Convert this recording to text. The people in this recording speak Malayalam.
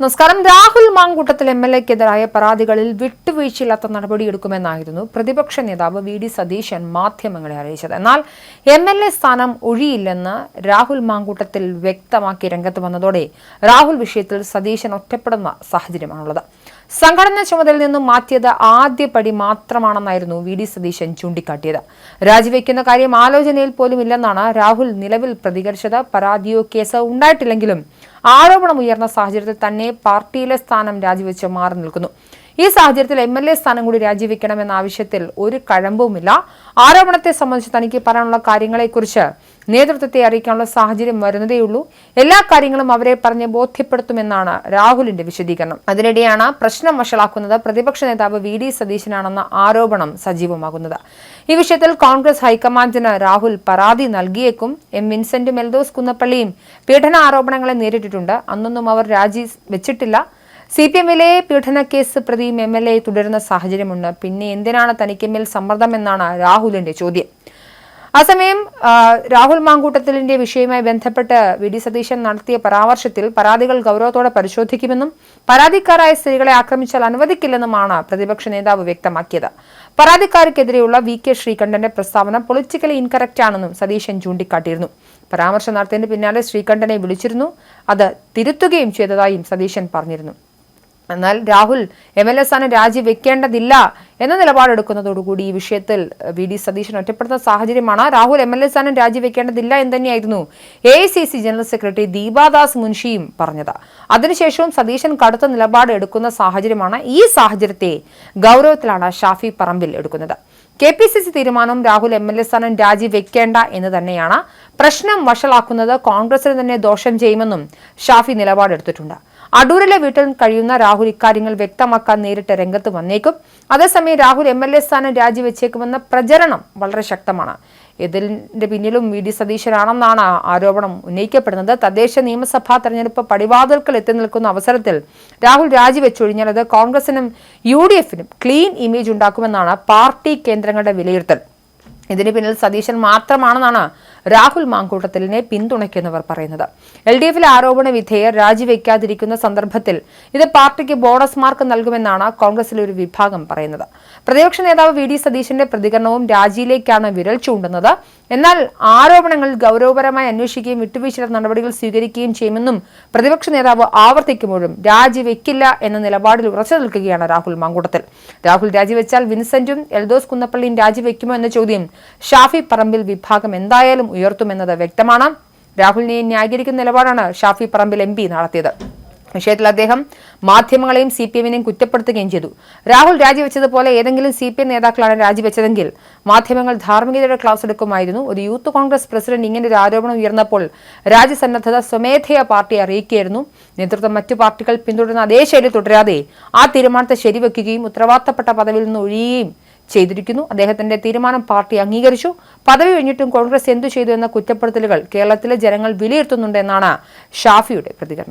നമസ്കാരം. രാഹുൽ മാങ്കൂട്ടത്തിൽ എം എൽ എക്കെതിരായ പരാതികളിൽ വിട്ടുവീഴ്ചയില്ലാത്ത നടപടിയെടുക്കുമെന്നായിരുന്നു പ്രതിപക്ഷ നേതാവ് വി ഡി സതീശൻ മാധ്യമങ്ങളെ അറിയിച്ചത്. എന്നാൽ എം എൽ എ സ്ഥാനം ഒഴിയില്ലെന്ന് രാഹുൽ മാങ്കൂട്ടത്തിൽ വ്യക്തമാക്കി രംഗത്ത് വന്നതോടെ രാഹുൽ വിഷയത്തിൽ സതീശൻ ഒറ്റപ്പെടുന്ന സാഹചര്യമാണുള്ളത്. സംഘടനാ ചുമതലയിൽ നിന്നും മാറ്റിയത് ആദ്യപടി മാത്രമാണെന്നായിരുന്നു വി ഡി സതീശൻ ചൂണ്ടിക്കാട്ടിയത്. രാജിവെക്കുന്ന കാര്യം ആലോചനയിൽ പോലും ഇല്ലെന്നാണ് രാഹുൽ നിലവിൽ പ്രതികരിച്ചത്. പരാതിയോ കേസോ ഉണ്ടായിട്ടില്ലെങ്കിലും ആരോപണം ഉയർന്ന സാഹചര്യത്തിൽ തന്നെ പാർട്ടിയിലെ സ്ഥാനം രാജിവെച്ച് മാറി നിൽക്കുന്നു. ഈ സാഹചര്യത്തിൽ എം എൽ എ സ്ഥാനം കൂടി രാജിവെക്കണമെന്ന ആവശ്യത്തിൽ ഒരു കഴമ്പുമില്ല. ആരോപണത്തെ സംബന്ധിച്ച് തനിക്ക് പറയാനുള്ള കാര്യങ്ങളെക്കുറിച്ച് നേതൃത്വത്തെ അറിയിക്കാനുള്ള സാഹചര്യം വരുന്നതേയുള്ളൂ. എല്ലാ കാര്യങ്ങളും അവരെ പറഞ്ഞ് ബോധ്യപ്പെടുത്തുമെന്നാണ് രാഹുലിന്റെ വിശദീകരണം. അതിനിടെയാണ് പ്രശ്നം വഷളാക്കുന്നത് പ്രതിപക്ഷ നേതാവ് വി ഡി സതീശനാണെന്ന ആരോപണം സജീവമാകുന്നത്. ഈ വിഷയത്തിൽ കോൺഗ്രസ് ഹൈക്കമാൻഡിന് രാഹുൽ പരാതി നൽകിയേക്കും. എം വിൻസെന്റും എൽദോസ് കുന്നപ്പള്ളിയും പീഡന ആരോപണങ്ങളെ നേരിട്ടിട്ടുണ്ട്. അന്നൊന്നും അവർ രാജി വെച്ചിട്ടില്ല. സി പി എമ്മിലെ കേസ് പ്രതിയും എം എൽ എ തുടരുന്ന സാഹചര്യമുണ്ട്. പിന്നെ എന്തിനാണ് തനിക്കുമേൽ സമ്മർദ്ദമെന്നാണ് രാഹുലിന്റെ ചോദ്യം. അസമയം രാഹുൽ മാങ്കൂട്ടത്തിലിന്റെ വിഷയവുമായി ബന്ധപ്പെട്ട് വി. ഡി. സതീശൻ നടത്തിയ പരാമർശത്തിൽ പരാതികൾ ഗൗരവത്തോടെ പരിശോധിക്കുമെന്നും പരാതിക്കാരായ സ്ത്രീകളെ ആക്രമിച്ചാൽ അനുവദിക്കില്ലെന്നുമാണ് പ്രതിപക്ഷ നേതാവ് വ്യക്തമാക്കിയത്. പരാതിക്കാർക്കെതിരെയുള്ള വി. കെ. ശ്രീകണ്ഠന്റെ പ്രസ്താവന പൊളിറ്റിക്കലി ഇൻകറക്റ്റ് ആണെന്നും സതീശൻ ചൂണ്ടിക്കാട്ടിയിരുന്നു. പരാമർശം നടത്തിയതിന് പിന്നാലെ ശ്രീകണ്ഠനെ വിളിച്ചിരുന്നു. അത് തിരുത്തുകയും ചെയ്തതായും സതീശൻ പറഞ്ഞിരുന്നു. എന്നാൽ രാഹുൽ എം എൽ എ സ്ഥാനം രാജിവെക്കേണ്ടതില്ല എന്ന നിലപാടെടുക്കുന്നതോടുകൂടി ഈ വിഷയത്തിൽ വി ഡി സതീശൻ ഒറ്റപ്പെടുന്ന സാഹചര്യമാണ്. രാഹുൽ എം എൽ എ സ്ഥാനം രാജിവെക്കേണ്ടതില്ല എന്ന് തന്നെയായിരുന്നു A I C C general secretary Deepa Das മുൻഷിയും പറഞ്ഞത്. അതിനുശേഷവും സതീശൻ കടുത്ത നിലപാട് എടുക്കുന്ന സാഹചര്യമാണ് ഈ സാഹചര്യത്തെ ഗൗരവത്തിലാണ് ഷാഫി പറമ്പിൽ എടുക്കുന്നത്. കെ പി സി സി തീരുമാനം രാഹുൽ എം എൽ എ സ്ഥാനം രാജിവെക്കേണ്ട എന്ന് തന്നെയാണ്. പ്രശ്നം വഷളാക്കുന്നത് കോൺഗ്രസിന് തന്നെ ദോഷം ചെയ്യുമെന്നും ഷാഫി നിലപാടെടുത്തിട്ടുണ്ട്. അടൂരിലെ വീട്ടിൽ കഴിയുന്ന രാഹുൽ ഇക്കാര്യങ്ങൾ വ്യക്തമാക്കാൻ നേരിട്ട് രംഗത്ത് വന്നേക്കും. അതേസമയം രാഹുൽ എം എൽ എ സ്ഥാനം രാജിവെച്ചേക്കുമെന്ന പ്രചരണം വളരെ ശക്തമാണ്. ഇതിന്റെ പിന്നിലും വി ഡി സതീശനാണെന്നാണ് ആരോപണം ഉന്നയിക്കപ്പെടുന്നത്. തദ്ദേശ നിയമസഭാ തെരഞ്ഞെടുപ്പ് പടിവാതിൽക്കൽ എത്തി നിൽക്കുന്ന അവസരത്തിൽ രാഹുൽ രാജിവെച്ചൊഴിഞ്ഞാൽ അത് കോൺഗ്രസിനും യു ഡി എഫിനും ക്ലീൻ ഇമേജ് ഉണ്ടാക്കുമെന്നാണ് പാർട്ടി കേന്ദ്രങ്ങളുടെ വിലയിരുത്തൽ. ഇതിന് പിന്നിൽ സതീശൻ മാത്രമാണെന്നാണ് രാഹുൽ മാങ്കൂട്ടത്തിലിനെ പിന്തുണയ്ക്കുന്നവർ പറയുന്നത്. എൽ ഡി എഫിലെ ആരോപണ വിധേയർ രാജിവെക്കാതിരിക്കുന്ന സന്ദർഭത്തിൽ ഇത് പാർട്ടിക്ക് ബോണസ് മാർക്ക് നൽകുമെന്നാണ് കോൺഗ്രസിലെ ഒരു വിഭാഗം പറയുന്നത്. പ്രതിപക്ഷ നേതാവ് വി ഡി സതീശന്റെ പ്രതികരണവും രാജിയിലേക്കാണ് വിരൽ ചൂണ്ടുന്നത്. എന്നാൽ ആരോപണങ്ങൾ ഗൗരവപരമായി അന്വേഷിക്കുകയും വിട്ടുവീഴ്ച നടപടികൾ സ്വീകരിക്കുകയും ചെയ്യുമെന്നും പ്രതിപക്ഷ നേതാവ് ആവർത്തിക്കുമ്പോഴും രാജിവെക്കില്ല എന്ന നിലപാടിൽ ഉറച്ചു നിൽക്കുകയാണ് രാഹുൽ മാങ്കൂട്ടത്തിൽ. രാഹുൽ രാജിവെച്ചാൽ വിൻസെന്റും എൽദോസ് കുന്നപ്പള്ളിയും രാജിവെക്കുമോ എന്ന ചോദ്യം ഷാഫി പറമ്പിൽ വിഭാഗം എന്തായാലും ഉയർത്തുമെന്നത് വ്യക്തമാണ്. രാഹുലിനെ ന്യായീകരിക്കുന്ന നിലപാടാണ് ഷാഫി പറമ്പിൽ എം നടത്തിയത്. വിഷയത്തിൽ അദ്ദേഹം മാധ്യമങ്ങളെയും സി പി എമ്മിനെയും കുറ്റപ്പെടുത്തുകയും ചെയ്തു. രാഹുൽ രാജിവെച്ചതുപോലെ ഏതെങ്കിലും സി പി എം നേതാക്കളാണ് രാജിവെച്ചതെങ്കിൽ മാധ്യമങ്ങൾ ധാർമ്മികതയുടെ ക്ലാസ് എടുക്കുമായിരുന്നു. ഒരു യൂത്ത് കോൺഗ്രസ് പ്രസിഡന്റ് ഇങ്ങനെ ഒരു ആരോപണം ഉയർന്നപ്പോൾ രാജ്യസന്നദ്ധത സ്വമേധയാ പാർട്ടിയെ അറിയിക്കുകയായിരുന്നു. നേതൃത്വം മറ്റു പാർട്ടികൾ പിന്തുടരുന്ന അതേ ശൈലി തുടരാതെ ആ തീരുമാനത്തെ ശരിവെക്കുകയും ഉത്തരവാദിത്തപ്പെട്ട പദവിയിൽ നിന്ന് ഒഴിയുകയും ചെയ്തിരിക്കുന്നു. അദ്ദേഹത്തിന്റെ തീരുമാനം പാർട്ടി അംഗീകരിച്ചു. പദവി കഴിഞ്ഞിട്ടും കോൺഗ്രസ് എന്തു ചെയ്തു എന്ന കുറ്റപ്പെടുത്തലുകൾ കേരളത്തിലെ ജനങ്ങൾ വിലയിരുത്തുന്നുണ്ടെന്നാണ് ഷാഫിയുടെ പ്രതികരണം.